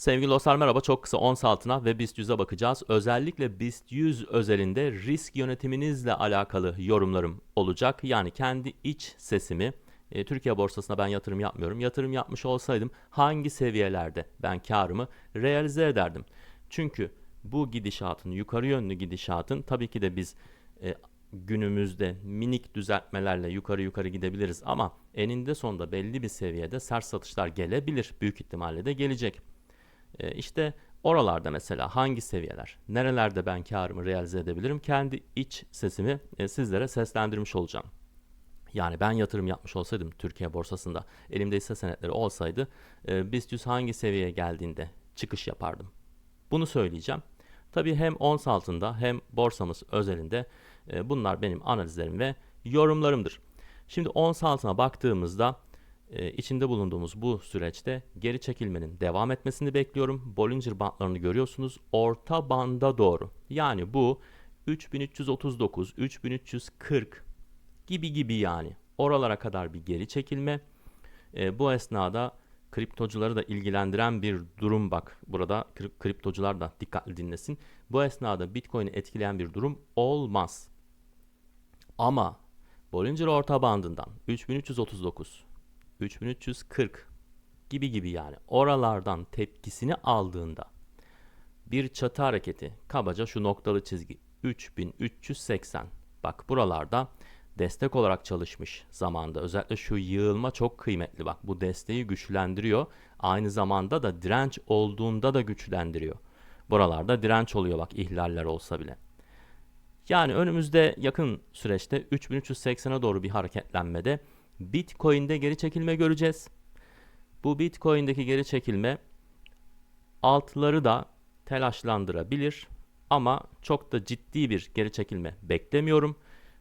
Sevgili dostlar merhaba. Çok kısa ons altına ve BIST 100'e bakacağız. Özellikle BIST 100 özelinde risk yönetiminizle alakalı yorumlarım olacak. Yani kendi iç sesimi e, Türkiye borsasına ben yatırım yapmıyorum. Yatırım yapmış olsaydım hangi seviyelerde ben karımı realize ederdim? Çünkü bu gidişatın, yukarı yönlü gidişatın tabii ki de biz e, günümüzde minik düzeltmelerle yukarı yukarı gidebiliriz ama eninde sonunda belli bir seviyede sert satışlar gelebilir. Büyük ihtimalle de gelecek. E, işte oralarda mesela hangi seviyeler, nerelerde ben karımı realize edebilirim? Kendi iç sesimi e, sizlere seslendirmiş olacağım. Yani ben yatırım yapmış olsaydım Türkiye borsasında, elimde hisse senetleri olsaydı e, BIST 100 hangi seviyeye geldiğinde çıkış yapardım? Bunu söyleyeceğim. Tabii hem ons altında hem borsamız özelinde e, bunlar benim analizlerim ve yorumlarımdır. Şimdi ons altına baktığımızda e, içinde bulunduğumuz bu süreçte geri çekilmenin devam etmesini bekliyorum. Bollinger bandlarını görüyorsunuz. Orta banda doğru. Yani bu 3339, 3340 gibi gibi yani. Oralara kadar bir geri çekilme. E, bu esnada kriptocuları da ilgilendiren bir durum bak. Burada kriptocular da dikkatli dinlesin. Bu esnada Bitcoin'i etkileyen bir durum olmaz. Ama Bollinger orta bandından 3339, 3340 gibi gibi yani oralardan tepkisini aldığında bir çatı hareketi kabaca şu noktalı çizgi 3380 bak buralarda destek olarak çalışmış zamanda. Özellikle şu yığılma çok kıymetli. Bak bu desteği güçlendiriyor. Aynı zamanda da direnç olduğunda da güçlendiriyor. Buralarda direnç oluyor bak ihlaller olsa bile. Yani önümüzde yakın süreçte 3380'e doğru bir hareketlenmede Bitcoin'de geri çekilme göreceğiz. Bu Bitcoin'deki geri çekilme altları da telaşlandırabilir ama çok da ciddi bir geri çekilme beklemiyorum.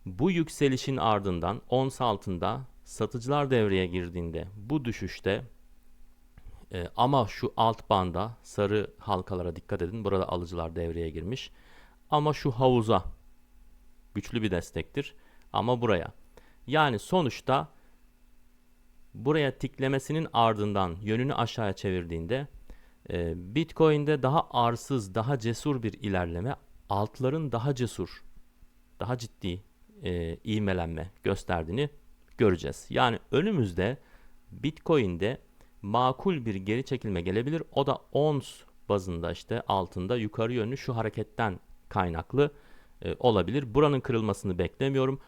Bu yükselişin ardından ons altında satıcılar devreye girdiğinde bu düşüşte e, ama şu alt banda sarı halkalara dikkat edin. Burada alıcılar devreye girmiş. Ama şu havuza güçlü bir destektir. Ama buraya yani sonuçta buraya tiklemesinin ardından yönünü aşağıya çevirdiğinde e, Bitcoin'de daha arsız, daha cesur bir ilerleme, altların daha cesur, daha ciddi e, ivmelenme gösterdiğini göreceğiz. Yani önümüzde Bitcoin'de makul bir geri çekilme gelebilir. O da ons bazında işte altında yukarı yönlü şu hareketten kaynaklı e, olabilir. Buranın kırılmasını beklemiyorum.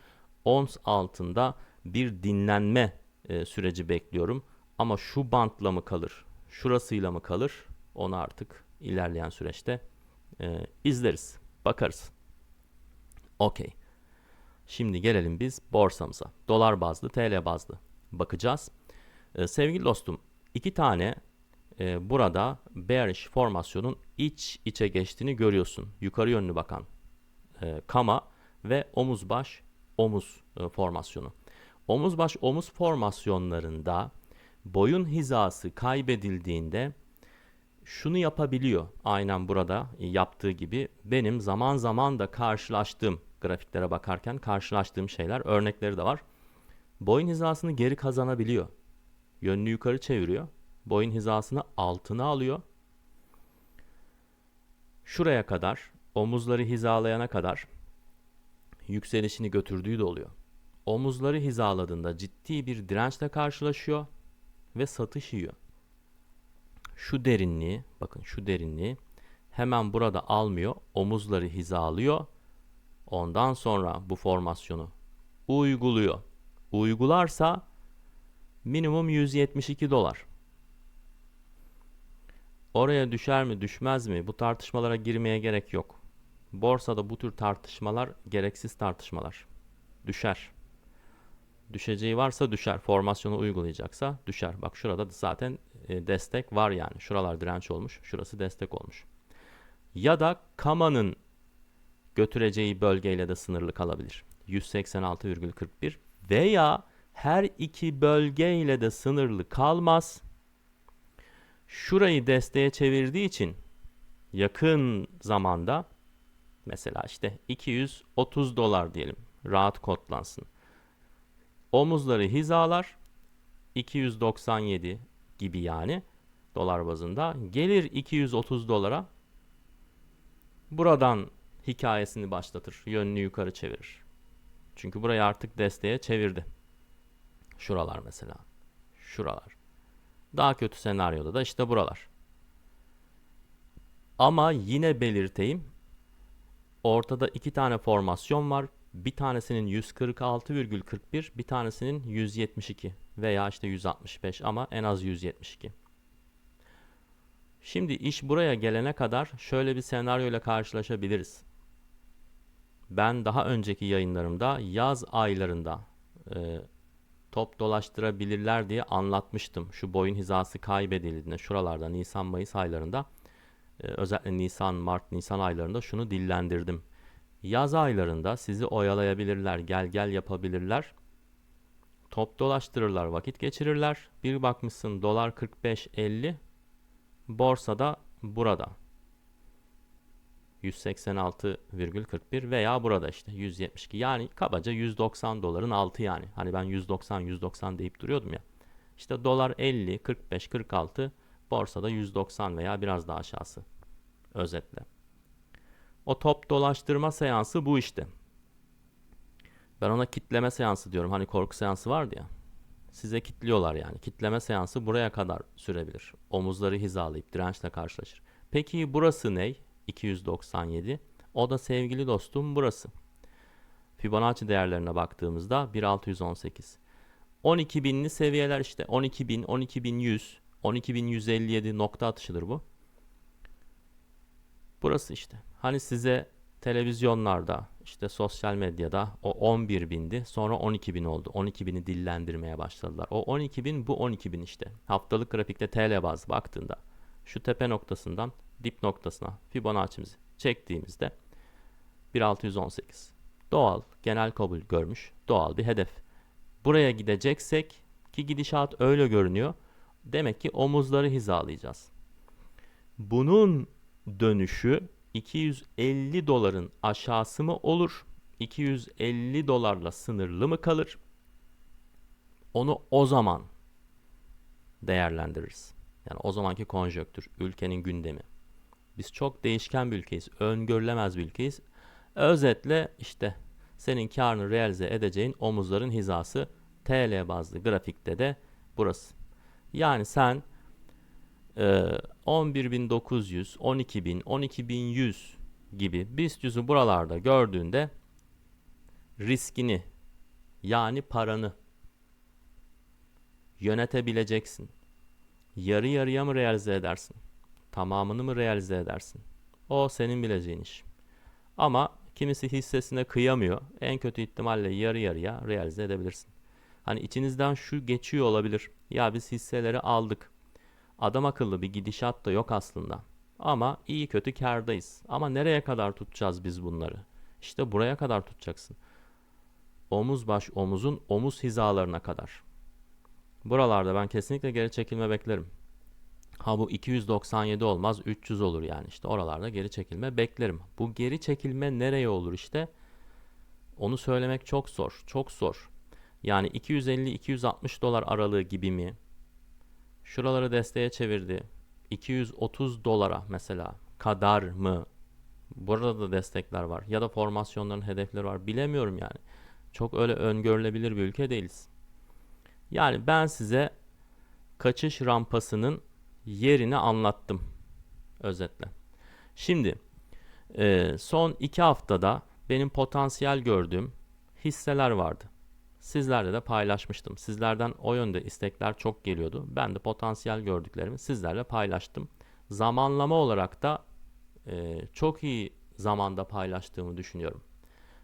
Ons altında bir dinlenme e, süreci bekliyorum. Ama şu bantla mı kalır, şurasıyla mı kalır onu artık ilerleyen süreçte e, izleriz, bakarız. Okey. Şimdi gelelim biz borsamıza. Dolar bazlı, TL bazlı bakacağız. E, sevgili dostum, iki tane e, burada bearish formasyonun iç içe geçtiğini görüyorsun. Yukarı yönlü bakan e, kama ve omuz baş omuz e, formasyonu. Omuz baş omuz formasyonlarında boyun hizası kaybedildiğinde şunu yapabiliyor. Aynen burada yaptığı gibi benim zaman zaman da karşılaştığım grafiklere bakarken karşılaştığım şeyler örnekleri de var. Boyun hizasını geri kazanabiliyor. Yönünü yukarı çeviriyor. Boyun hizasını altına alıyor. Şuraya kadar omuzları hizalayana kadar yükselişini götürdüğü de oluyor. Omuzları hizaladığında ciddi bir dirençle karşılaşıyor ve satış yiyor. Şu derinliği, bakın şu derinliği hemen burada almıyor, omuzları hizalıyor. Ondan sonra bu formasyonu uyguluyor. Uygularsa minimum 172 dolar. Oraya düşer mi düşmez mi bu tartışmalara girmeye gerek yok. Borsada bu tür tartışmalar gereksiz tartışmalar. Düşer. Düşeceği varsa düşer. Formasyonu uygulayacaksa düşer. Bak şurada da zaten e, destek var yani. Şuralar direnç olmuş. Şurası destek olmuş. Ya da Kama'nın götüreceği bölgeyle de sınırlı kalabilir. 186,41 veya her iki bölgeyle de sınırlı kalmaz. Şurayı desteğe çevirdiği için yakın zamanda mesela işte 230 dolar diyelim rahat kodlansın. Omuzları hizalar 297 gibi yani. dolar bazında. Gelir 230 dolara. Buradan hikayesini başlatır. Yönünü yukarı çevirir. Çünkü burayı artık desteğe çevirdi. Şuralar mesela. Şuralar. Daha kötü senaryoda da işte buralar. Ama yine belirteyim. Ortada iki tane formasyon var. Bir tanesinin 146,41, bir tanesinin 172 veya işte 165 ama en az 172. Şimdi iş buraya gelene kadar şöyle bir senaryo ile karşılaşabiliriz. Ben daha önceki yayınlarımda yaz aylarında e, top dolaştırabilirler diye anlatmıştım. Şu boyun hizası kaybedildiğinde şuralarda Nisan-Mayıs aylarında e, özellikle Nisan, Mart, Nisan aylarında şunu dillendirdim. Yaz aylarında sizi oyalayabilirler, gel gel yapabilirler. Top dolaştırırlar, vakit geçirirler. Bir bakmışsın dolar 45-50, borsada burada. 186,41 veya burada işte 172 yani kabaca 190 doların altı yani. Hani ben 190 190 deyip duruyordum ya. İşte dolar 50, 45, 46 borsada 190 veya biraz daha aşağısı. Özetle. O top dolaştırma seansı bu işte. Ben ona kitleme seansı diyorum. Hani korku seansı vardı ya. Size kitliyorlar yani. Kitleme seansı buraya kadar sürebilir. Omuzları hizalayıp dirençle karşılaşır. Peki burası ne? 297. O da sevgili dostum burası. Fibonacci değerlerine baktığımızda 1618. 12.000'li seviyeler işte 12.000, 12.100, 12.157 nokta atışıdır bu. Burası işte. Hani size televizyonlarda, işte sosyal medyada o 11 bindi, sonra 12 bin oldu. 12 bini dillendirmeye başladılar. O 12 bin, bu 12 bin işte. Haftalık grafikte TL bazlı baktığında şu tepe noktasından dip noktasına Fibonacci'mizi çektiğimizde 1618. Doğal, genel kabul görmüş, doğal bir hedef. Buraya gideceksek ki gidişat öyle görünüyor. Demek ki omuzları hizalayacağız. Bunun dönüşü 250 doların aşağısı mı olur? 250 dolarla sınırlı mı kalır? Onu o zaman değerlendiririz. Yani o zamanki konjöktür, ülkenin gündemi. Biz çok değişken bir ülkeyiz, öngörülemez bir ülkeyiz. Özetle işte senin karını realize edeceğin omuzların hizası TL bazlı grafikte de burası. Yani sen e, 11.900, 12.000, 12.100 gibi BIST yüzü buralarda gördüğünde riskini yani paranı yönetebileceksin. Yarı yarıya mı realize edersin? Tamamını mı realize edersin? O senin bileceğin iş. Ama kimisi hissesine kıyamıyor. En kötü ihtimalle yarı yarıya realize edebilirsin. Hani içinizden şu geçiyor olabilir. Ya biz hisseleri aldık. Adam akıllı bir gidişat da yok aslında. Ama iyi kötü kardayız. Ama nereye kadar tutacağız biz bunları? İşte buraya kadar tutacaksın. Omuz baş omuzun omuz hizalarına kadar. Buralarda ben kesinlikle geri çekilme beklerim. Ha bu 297 olmaz 300 olur yani işte oralarda geri çekilme beklerim. Bu geri çekilme nereye olur işte? Onu söylemek çok zor. Çok zor. Yani 250-260 dolar aralığı gibi mi? Şuraları desteğe çevirdi. 230 dolara mesela kadar mı? Burada da destekler var. Ya da formasyonların hedefleri var. Bilemiyorum yani. Çok öyle öngörülebilir bir ülke değiliz. Yani ben size kaçış rampasının yerini anlattım özetle. Şimdi e, son iki haftada benim potansiyel gördüğüm hisseler vardı. Sizlerle de paylaşmıştım. Sizlerden o yönde istekler çok geliyordu. Ben de potansiyel gördüklerimi sizlerle paylaştım. Zamanlama olarak da e, çok iyi zamanda paylaştığımı düşünüyorum.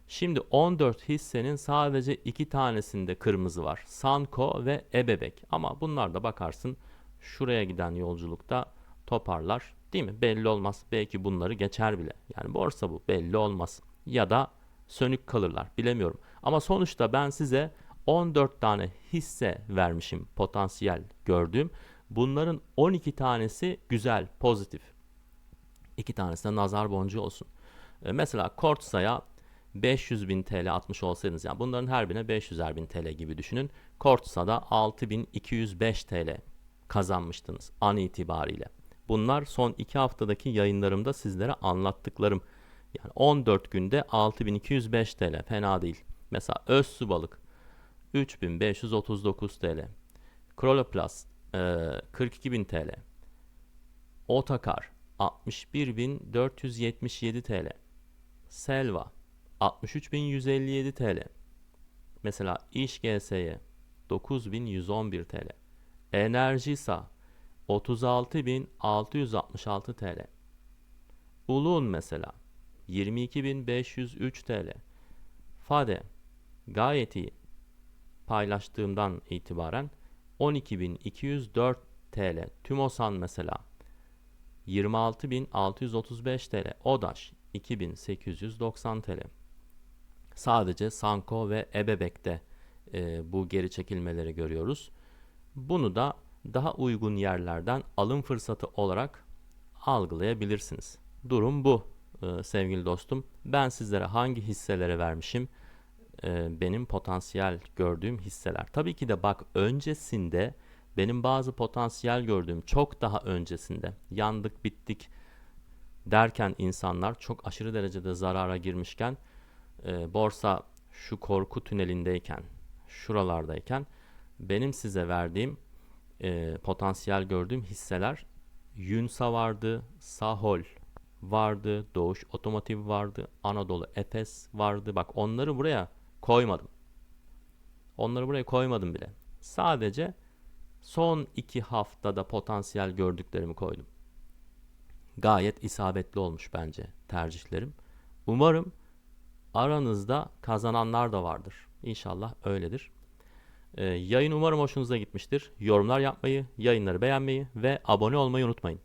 Şimdi 14 hissenin sadece iki tanesinde kırmızı var. Sanko ve Ebebek. Ama bunlar da bakarsın şuraya giden yolculukta toparlar. Değil mi? Belli olmaz. Belki bunları geçer bile. Yani borsa bu. Belli olmaz. Ya da sönük kalırlar. Bilemiyorum. Ama sonuçta ben size 14 tane hisse vermişim potansiyel gördüğüm. Bunların 12 tanesi güzel, pozitif. 2 tanesi de nazar boncuğu olsun. E, mesela Kortsa'ya 500 bin TL atmış olsaydınız yani bunların her birine 500'er bin TL gibi düşünün. Kortsa'da 6205 TL kazanmıştınız an itibariyle. Bunlar son 2 haftadaki yayınlarımda sizlere anlattıklarım. Yani 14 günde 6205 TL fena değil. Mesela Özsu balık 3539 TL. Kroloplast e, 42.000 TL. Otakar 61.477 TL. Selva 63.157 TL. Mesela İş GSY 9111 TL. Enerjisa 36.666 TL. Ulun mesela 22.503 TL. Fade gayet iyi. Paylaştığımdan itibaren 12.204 TL. Tümosan mesela 26.635 TL. Odaş 2890 TL. Sadece Sanko ve Ebebek'te e, bu geri çekilmeleri görüyoruz. Bunu da daha uygun yerlerden alım fırsatı olarak algılayabilirsiniz. Durum bu e, sevgili dostum. Ben sizlere hangi hisselere vermişim? E, benim potansiyel gördüğüm hisseler. Tabii ki de bak öncesinde benim bazı potansiyel gördüğüm çok daha öncesinde yandık bittik derken insanlar çok aşırı derecede zarara girmişken e, borsa şu korku tünelindeyken şuralardayken benim size verdiğim e, potansiyel gördüğüm hisseler Yunsa vardı, Sahol vardı, Doğuş Otomotiv vardı, Anadolu Efes vardı. Bak onları buraya koymadım. Onları buraya koymadım bile. Sadece son iki haftada potansiyel gördüklerimi koydum. Gayet isabetli olmuş bence tercihlerim. Umarım aranızda kazananlar da vardır. İnşallah öyledir. Ee, yayın umarım hoşunuza gitmiştir. Yorumlar yapmayı, yayınları beğenmeyi ve abone olmayı unutmayın.